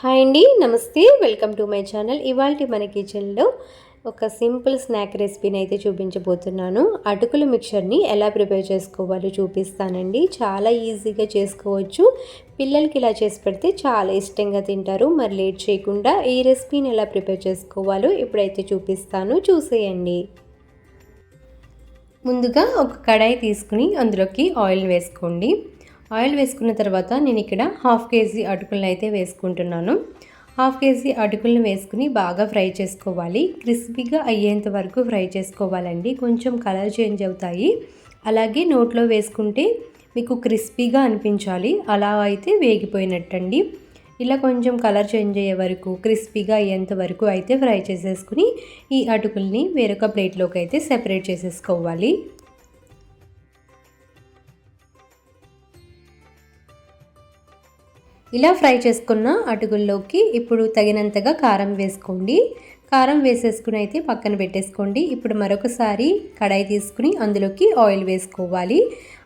Hi అండి నమస్తే welcome to my channel. ఇవాళ మన కిచెన్లో ఒక సింపుల్ స్నాక్ రెసిపీని అయితే చూపించబోతున్నాను. అటుకుల మిక్చర్ని ఎలా ప్రిపేర్ చేసుకోవాలో చూపిస్తానండి. చాలా ఈజీగా చేసుకోవచ్చు. పిల్లలకి ఇలా చేసి పెడితే చాలా ఇష్టంగా తింటారు. మరి లేట్ చేయకుండా ఈ రెసిపీని ఎలా ప్రిపేర్ చేసుకోవాలో ఇప్పుడైతే చూపిస్తాను. చూసేయండి. ముందుగా ఒక కడాయి తీసుకుని అందులోకి ఆయిల్ వేసుకోండి. ఆయిల్ వేసుకున్న తర్వాత నేను ఇక్కడ హాఫ్ కేజీ అటుకులను అయితే వేసుకుంటున్నాను. హాఫ్ కేజీ అటుకులను వేసుకుని బాగా ఫ్రై చేసుకోవాలి. క్రిస్పీగా అయ్యేంత వరకు ఫ్రై చేసుకోవాలండి. కొంచెం కలర్ చేంజ్ అవుతాయి. అలాగే నోట్లో వేసుకుంటే మీకు క్రిస్పీగా అనిపించాలి. అలా అయితే వేగిపోయినట్టండి. ఇలా కొంచెం కలర్ చేంజ్ అయ్యే వరకు క్రిస్పీగా అయ్యేంత వరకు అయితే ఫ్రై చేసేసుకుని ఈ అటుకుల్ని వేరొక ప్లేట్లోకి అయితే సెపరేట్ చేసేసుకోవాలి. ఇలా ఫ్రై చేసుకున్న అటుగుల్లోకి ఇప్పుడు తగినంతగా కారం వేసుకోండి. కారం వేసేసుకుని అయితే పక్కన పెట్టేసుకోండి. ఇప్పుడు మరొకసారి కడాయి తీసుకుని అందులోకి ఆయిల్ వేసుకోవాలి.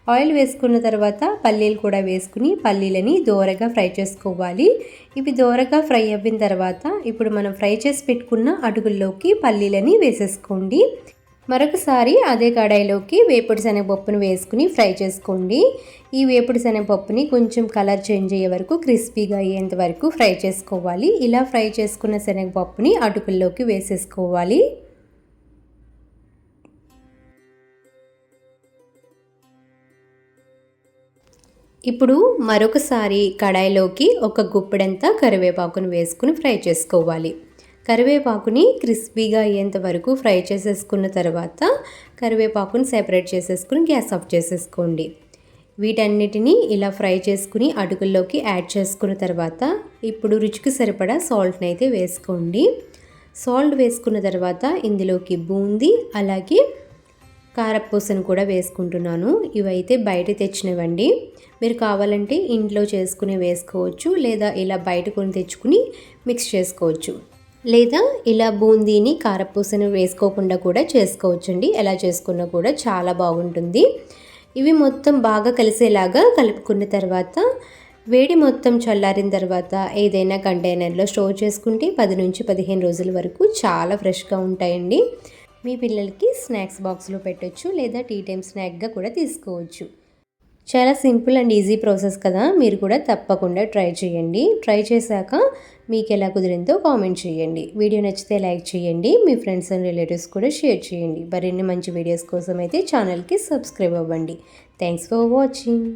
ఆయిల్ వేసుకున్న తర్వాత పల్లీలు కూడా వేసుకుని పల్లీలని దోరగా ఫ్రై చేసుకోవాలి. ఇవి దోరగా ఫ్రై అయిన తర్వాత ఇప్పుడు మనం ఫ్రై చేసి పెట్టుకున్న అటుకుల్లోకి పల్లీలని వేసేసుకోండి. మరొకసారి అదే కడాయిలోకి వేపుడు శనగపప్పును వేసుకుని ఫ్రై చేసుకోండి. ఈ వేపుడు శనగపప్పుని కొంచెం కలర్ చేంజ్ అయ్యే వరకు క్రిస్పీగా అయ్యేంత వరకు ఫ్రై చేసుకోవాలి. ఇలా ఫ్రై చేసుకున్న శనగపప్పుని అటుకుల్లోకి వేసేసుకోవాలి. ఇప్పుడు మరొకసారి కడాయిలోకి ఒక గుప్పెడంతా కరివేపాకును వేసుకుని ఫ్రై చేసుకోవాలి. కరివేపాకుని క్రిస్పీగా అయ్యేంత వరకు ఫ్రై చేసేసుకున్న తర్వాత కరివేపాకుని సెపరేట్ చేసేసుకుని గ్యాస్ ఆఫ్ చేసేసుకోండి. వీటన్నిటిని ఇలా ఫ్రై చేసుకుని అడుగుల్లోకి యాడ్ చేసుకున్న తర్వాత ఇప్పుడు రుచికి సరిపడా సాల్ట్ని అయితే వేసుకోండి. సాల్ట్ వేసుకున్న తర్వాత ఇందులోకి బూందీ అలాగే కారపూసను కూడా వేసుకుంటున్నాను. ఇవైతే బయట తెచ్చినవండి. మీరు కావాలంటే ఇంట్లో చేసుకుని వేసుకోవచ్చు లేదా ఇలా బయట కొని తెచ్చుకుని మిక్స్ చేసుకోవచ్చు. లేదా ఇలా బూందీని కారపూసను వేసుకోకుండా కూడా చేసుకోవచ్చండి. ఎలా చేసుకున్నా కూడా చాలా బాగుంటుంది. ఇవి మొత్తం బాగా కలిసేలాగా కలుపుకున్న తర్వాత వేడి మొత్తం చల్లారిన తర్వాత ఏదైనా కంటైనర్లో స్టోర్ చేసుకుంటే పది నుంచి పదిహేను రోజుల వరకు చాలా ఫ్రెష్గా ఉంటాయండి. మీ పిల్లలకి స్నాక్స్ బాక్స్లో పెట్టచ్చు లేదా టీ టైం స్నాక్గా కూడా తీసుకోవచ్చు. చాలా సింపుల్ అండ్ ఈజీ ప్రాసెస్ కదా. మీరు కూడా తప్పకుండా ట్రై చేయండి. ట్రై చేశాక మీకు ఎలా కుదిరిందో కామెంట్ చేయండి. వీడియో నచ్చితే లైక్ చేయండి. మీ ఫ్రెండ్స్ అండ్ రిలేటివ్స్ కూడా షేర్ చేయండి. మరిన్ని మంచి వీడియోస్ కోసం అయితే ఛానల్కి సబ్స్క్రైబ్ అవ్వండి. Thanks for watching.